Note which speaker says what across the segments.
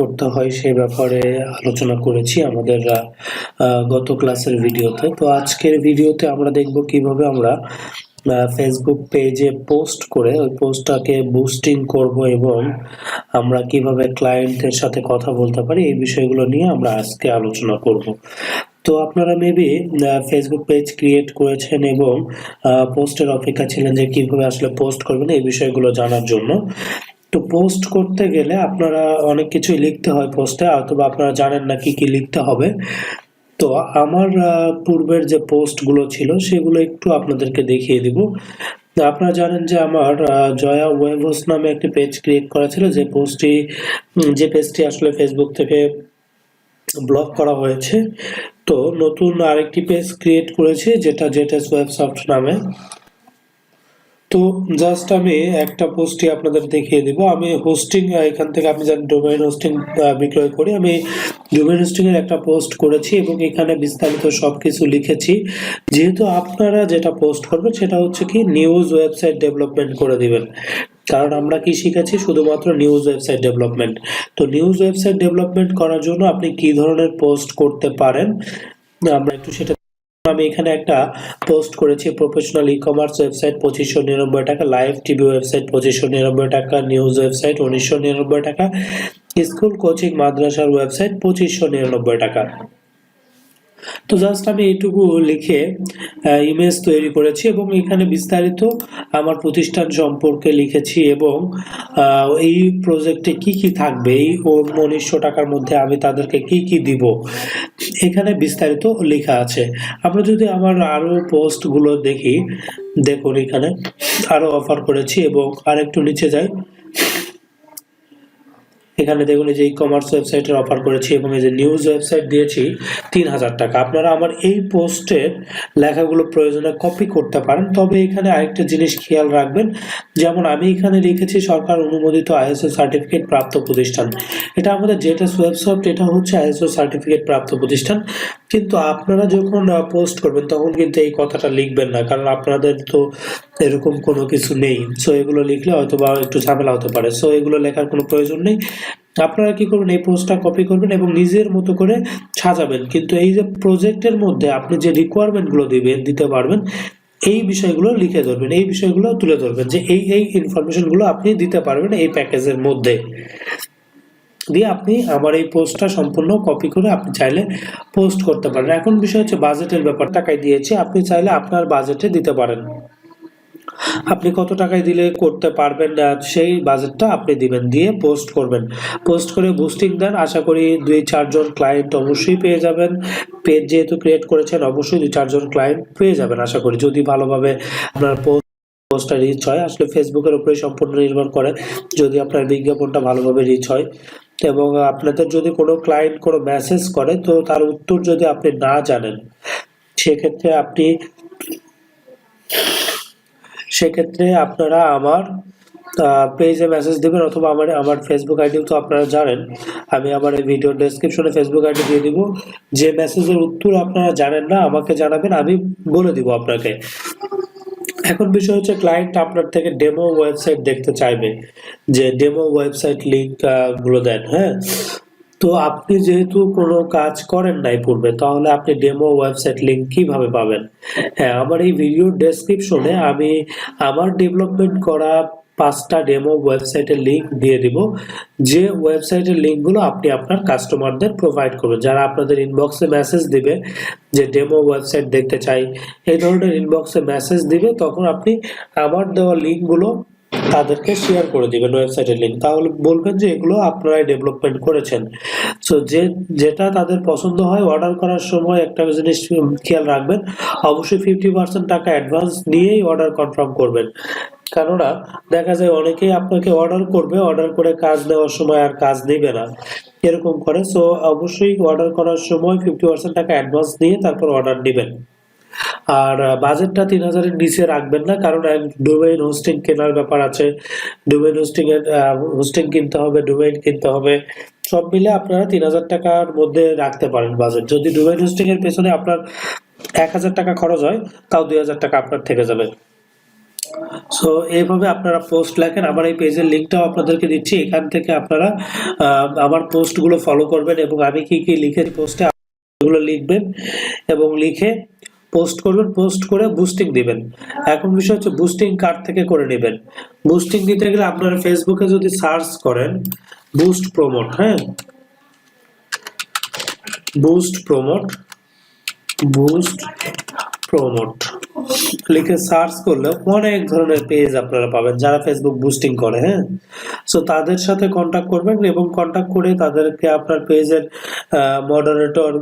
Speaker 1: করতে হয় সে ব্যাপারে আলোচনা করেছি আমাদের গত ক্লাসের ভিডিওতে। তো আজকের ভিডিওতে আমরা দেখব কীভাবে আমরা ফেসবুক পেজে পোস্ট করে ওই পোস্টটাকে বুস্টিং করব এবং আমরা কীভাবে ক্লায়েন্টের সাথে কথা বলতে পারি, এই বিষয়গুলো নিয়ে আমরা আজকে আলোচনা করব। তো আপনারা মেবি ফেসবুক পেজ ক্রিয়েট করেছেন এবং পোস্টের অপেক্ষা ছিলেন যে কীভাবে আসলে পোস্ট করবেন, এই বিষয়গুলো জানার জন্য। তো পোস্ট করতে গেলে আপনারা অনেক কিছুই লিখতে হয় পোস্টে অথবা আপনারা জানেন না কি কি লিখতে হবে। তো আমার পূর্বের যে পোস্টগুলো ছিল, সেগুলো একটু আপনাদেরকে দেখিয়ে দিব। আপনারা জানেন যে আমার জয়া ওয়েবস নামে একটি পেজ ক্রিয়েট করা ছিল, যে পোস্টটি যে পেজটি আসলে ফেসবুক থেকে ব্লক করা হয়েছে। তো নতুন আরেকটি পেজ ক্রিয়েট করেছি, যেটা জেটেস ওয়েবসফট নামে। তো জাস্ট আমি একটা পোস্টই আপনাদের দেখিয়ে দিব। আমি হোস্টিং এখান থেকে আপনি জানেন ডোমেইন হোস্টিং বিক্রয় করি। আমি ডোমেইন হোস্টিংয়ের একটা পোস্ট করেছি এবং এখানে বিস্তারিত সবকিছু লিখেছি। যেহেতু আপনারা যেটা পোস্ট করবেন, সেটা হচ্ছে কি নিউজ ওয়েবসাইট ডেভেলপমেন্ট করে দিবেন। কারণ আমরা কি শিখেছি? শুধুমাত্র নিউজ ওয়েবসাইট ডেভেলপমেন্ট তো নিউজ ওয়েবসাইট ডেভেলপমেন্ট করার জন্য আপনি কি ধরনের পোস্ট করতে পারেন? আমরা একটু সেটা আমি এখানে একটা পোস্ট করেছি প্রফেশনাল ই কমার্স ওয়েবসাইট পঁচিশশো নিরানব্বই টাকা লাইভ টিভি ওয়েবসাইট পঁচিশশো নিরানব্বই টাকা নিউজ ওয়েবসাইট উনিশশো নিরানব্বই টাকা স্কুল কোচিং মাদ্রাসার ওয়েবসাইট পঁচিশশো নিরানব্বই টাকা। তো জাস্ট আমি এইটুকু লিখে ইমেজ তৈরি করেছি এবং এখানে বিস্তারিত আমার প্রতিষ্ঠান সম্পর্কে লিখেছি এবং এই প্রজেক্টে কি কি থাকবে, এই উনিশশো টাকার মধ্যে আমি তাদেরকে কি কি দিব, এখানে বিস্তারিত লেখা আছে। আমরা যদি আমার আরও পোস্টগুলো দেখি, দেখুন এখানে আরও অফার করেছি এবং আরেকটু নিচে যাই। এখানে দেখুন এই যে ই কমার্স ওয়েবসাইটের অফার করেছি এবং এই যে নিউজ ওয়েবসাইট দিয়েছি, তিন হাজার টাকা। আপনারা আমার এই পোস্টের লেখাগুলো প্রয়োজনে কপি করতে পারেন। তবে এখানে আরেকটা জিনিস খেয়াল রাখবেন, যেমন আমি এখানে লিখেছি সরকার অনুমোদিত আইএসও সার্টিফিকেট প্রাপ্ত প্রতিষ্ঠান। এটা আমাদের জেটাস ওয়েবসাইট এটা হচ্ছে আইএসও সার্টিফিকেট প্রাপ্ত প্রতিষ্ঠান। কিন্তু আপনারা যখন পোস্ট করবেন, তখন কিন্তু এই কথাটা লিখবেন না, কারণ আপনাদের তো এরকম কোনো কিছু নেই। সো এগুলো লিখলে হয়তো বা একটু ঝামেলা হতে পারে। সো এগুলো লেখার কোনো প্রয়োজন নেই। আপনারা কি করবেন, এই পোস্টটা কপি করবেন এবং নিজের মতো করে সাজাবেন। কিন্তু এই যে প্রজেক্টের মধ্যে আপনি যে রিকোয়ারমেন্টগুলো দিবেন, দিতে পারবেন, এই বিষয়গুলো লিখে ধরবেন, এই বিষয়গুলো তুলে ধরবেন যে এই এই ইনফরমেশনগুলো আপনি দিতে পারবেন এই প্যাকেজের মধ্যে। দিয়ে আপনি আমার এই পোস্টটা সম্পূর্ণ কপি করে আপনি চাইলে পোস্ট করতে পারেন। এখন বিষয় হচ্ছে বাজেটের ব্যাপার, টাকায় দিয়েছি, আপনি চাইলে আপনার বাজেটে দিতে পারেন। আপনি কত টাকায় দিলে করতে পারবেন না, সেই বাজেটটা আপনি দিবেন, দিয়ে পোস্ট করবেন। পোস্ট করে বুস্টিং দেন, আশা করি দুই চারজন ক্লায়েন্ট অবশ্যই পেয়ে যাবেন। পেজ যেহেতু ক্রিয়েট করেছেন, অবশ্যই দুই চারজন ক্লায়েন্ট পেয়ে যাবেন, আশা করি। যদি ভালোভাবে আপনার পোস্ট পোস্টটা রিচ হয়, আসলে ফেসবুকের উপরে সম্পূর্ণ নির্ভর করে, যদি আপনার বিজ্ঞাপনটা ভালোভাবে রিচ হয়। এবং আপনাদের যদি কোনো ক্লায়েন্ট কোনো মেসেজ করে, তো তার উত্তর যদি আপনি না জানেন, সেক্ষেত্রে আপনি সেক্ষেত্রে আপনারা আমার পেজে মেসেজ দেবেন অথবা আমার আমার ফেসবুক আইডিও তো আপনারা জানেন। আমি আমার এই ভিডিও ডেসক্রিপশনে ফেসবুক আইডি দিয়ে দিব। যে মেসেজের উত্তর আপনারা জানেন না, আমাকে জানাবেন, আমি বলে দিব আপনাকে। এখন বিষয় হচ্ছে ক্লায়েন্ট আপনার থেকে ডেমো ওয়েবসাইট দেখতে চাইবে। যে ডেমো ওয়েবসাইট লিঙ্কগুলো দেন হ্যাঁ? তো আপনি যেহেতু কোনো কাজ করেন নাই পূর্বে, তাহলে আপনি ডেমো ওয়েবসাইট লিঙ্ক কীভাবে পাবেন? হ্যাঁ আমার এই ভিডিও ডেসক্রিপশনে আমি আমার ডেভেলপমেন্ট করা পাঁচটা ডেমো ওয়েবসাইটের লিঙ্ক দিয়ে দিব। যে ওয়েবসাইটের লিঙ্কগুলো আপনি আপনার কাস্টমারদের প্রোভাইড করবেন। যারা আপনাদের ইনবক্সে মেসেজ দিবে যে ডেমো ওয়েবসাইট দেখতে চাই, এই ধরনের ইনবক্সে মেসেজ দিবে, তখন আপনি আমার দেওয়া লিঙ্কগুলো তাদেরকে শেয়ার করে দিবেন ওয়েবসাইটের লিঙ্ক তাহলে বলবেন যে এগুলো আপনারাই ডেভেলপমেন্ট করেছেন। সো যে, যেটা তাদের পছন্দ হয় অর্ডার করার সময় একটা জিনিস খেয়াল রাখবেন। অবশ্যই ফিফটি পার্সেন্ট টাকা অ্যাডভান্স নিয়েই অর্ডার কনফার্ম করবেন। কেননা, দেখা যায় অনেকেই আপনাকে অর্ডার করবে অর্ডার করে কাজ নেওয়ার সময় আর কাজ নেবে না। এরকম করে। সো অবশ্যই অর্ডার করার সময় ফিফটি পার্সেন্ট টাকা অ্যাডভান্স নিয়ে তারপর অর্ডার দিবেন আর বাজেটটা তিন হাজারের নিচে রাখবেন না, কারণ ডোমেইন হোস্টিং কেনার ব্যাপার আছে। ডোমেইন হোস্টিং এর হোস্টিং কিনতে হবে ডোমেইন কিনতে হবে, সব মিলে আপনারা তিন হাজার টাকার মধ্যে রাখতে পারেন বাজেট যদি ডোমেইন হোস্টিং এর পেছনে আপনার এক হাজার টাকা খরচ হয়, তাও দুই হাজার টাকা আপনার থেকে যাবে। সো এইভাবে আপনারা পোস্ট লেখেন। আমার এই পেজের লিঙ্কটাও আপনাদেরকে দিচ্ছি। এখান থেকে আপনারা আমার পোস্টগুলো ফলো করবেন এবং আমি কি কি লিখে পোস্টে লিখবেন এবং লিখে পোস্ট করবেন পোস্ট করে বুস্টিং দিবেন। এখন বিষয় হচ্ছে বুস্টিং কার থেকে করে নেবেন? বুস্টিং দিতে গেলে আপনারা ফেসবুকে যদি সার্চ করেন বুস্ট প্রমোট হ্যাঁ? বুস্ট প্রমোট বুস্ট প্রমোট লিখে সার্চ করলে অনেক ধরনের পেজ আপনারা পাবেন যারা ফেসবুক বুস্টিং করে হ্যাঁ? সো তাদের সাথে কন্ট্যাক্ট করবেন এবং কন্ট্যাক্ট করে তাদেরকে আপনার পেজের মডারেটর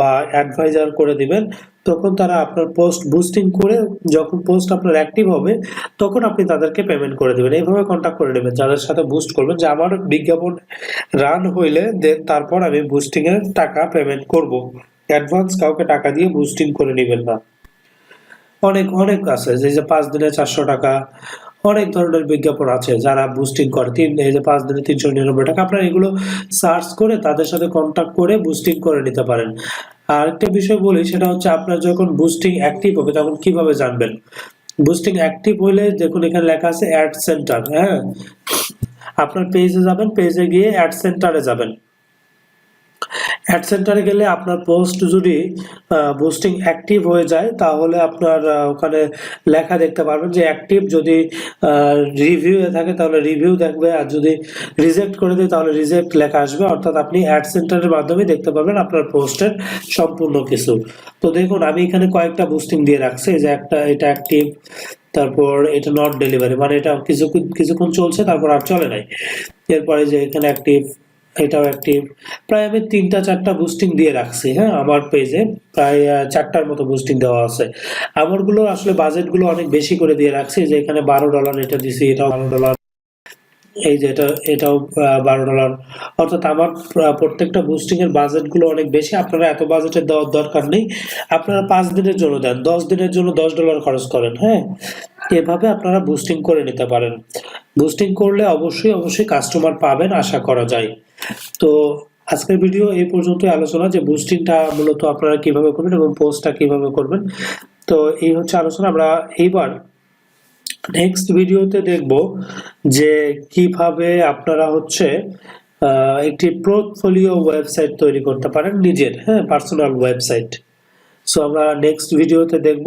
Speaker 1: বা অ্যাডভাইজার করে দিবেন। তখন তারা আপনার পোস্ট বুস্টিং করে যখন পোস্ট আপনার অ্যাক্টিভ হবে, তখন আপনি তাদেরকে পেমেন্ট করে দেবেন। এইভাবে কন্ট্যাক্ট করে নেবেন, যাদের সাথে বুস্ট করবেন। যে আমার বিজ্ঞাপন রান হইলে দেন তারপর আমি বুস্টিং এর টাকা পেমেন্ট করব। অ্যাডভান্স কাউকে টাকা দিয়ে বুস্টিং করে নেবেন না। অনেক অনেক আছে। যে যে পাঁচ দিনে চারশো টাকা, অনেক ধরনের বিজ্ঞাপন আছে যারা বুস্টিং করে। তিন, এই যে পাঁচ দিনে তিনশো নিরানব্বই টাকা, আপনারা এগুলো সার্চ করে তাদের সাথে কন্ট্যাক্ট করে বুস্টিং করে নিতে পারেন। আর একটা বিষয় বলি, সেটা হচ্ছে আপনার যখন বুস্টিং অ্যাক্টিভ হবে, তখন কীভাবে জানবেন? বুস্টিং অ্যাক্টিভ হলে দেখুন এখানে লেখা আছে অ্যাড সেন্টার হ্যাঁ? আপনার পেজে যাবেন পেজে গিয়ে অ্যাড সেন্টারে যাবেন। অ্যাড সেন্টারে গেলে আপনার পোস্ট যদি বুস্টিং অ্যাক্টিভ হয়ে যায়, তাহলে আপনার ওখানে লেখা দেখতে পারবেন যে অ্যাক্টিভ যদি রিভিউ থাকে, তাহলে রিভিউ দেখবে। আর যদি রিজেক্ট করে দেয়, তাহলে রিজেক্ট লেখা আসবে। অর্থাৎ আপনি অ্যাড সেন্টারের মাধ্যমে দেখতে পারবেন আপনার পোস্টের সম্পূর্ণ কিছু। তো দেখুন, আমি এখানে কয়েকটা বুস্টিং দিয়ে রাখছি। যে একটা, এটা অ্যাক্টিভ তারপর এটা নট ডেলিভারি মানে এটা কিছু, কিছুক্ষণ চলছে, তারপর আর চলে নাই। এরপরে যে এখানে অ্যাক্টিভ এটাও অ্যাক্টিভ প্রায় আমি তিনটা, চারটা বুস্টিং দিয়ে রাখছি হ্যাঁ আমার পেজে প্রায় চারটার মতো বুস্টিং দেওয়া আছে। আমারগুলো আসলে বাজেটগুলো অনেক বেশি করে দিয়ে রাখছি যে এখানে বারো ডলার এটা দিছি, এটাও বারো ডলার এই যে এটা, এটাও বারো ডলার অর্থাৎ আমার প্রত্যেকটা বুস্টিং এর বাজেটগুলো অনেক বেশি। আপনারা এত বাজেটের দেওয়ার দরকার নেই। আপনারা পাঁচ দিনের জন্য দেন, দশ দিনের জন্য দশ ডলার খরচ করেন হ্যাঁ। এভাবে আপনারা বুস্টিং করে নিতে পারেন। বুস্টিং করলে অবশ্যই অবশ্যই কাস্টমার পাবেন আশা করা যায়। তো আজকের ভিডিও এই পর্যন্ত আলোচনা যে বুস্টিংটা মূলত আপনারা কীভাবে করবেন এবং পোস্টটা কীভাবে করবেন। তো এই হচ্ছে আলোচনা। আমরা এইবার নেক্সট ভিডিওতে দেখব যে কীভাবে আপনারা হচ্ছে একটি পোর্টফোলিও ওয়েবসাইট তৈরি করতে পারেন নিজের হ্যাঁ পার্সোনাল ওয়েবসাইট সো আমরা নেক্সট ভিডিওতে দেখব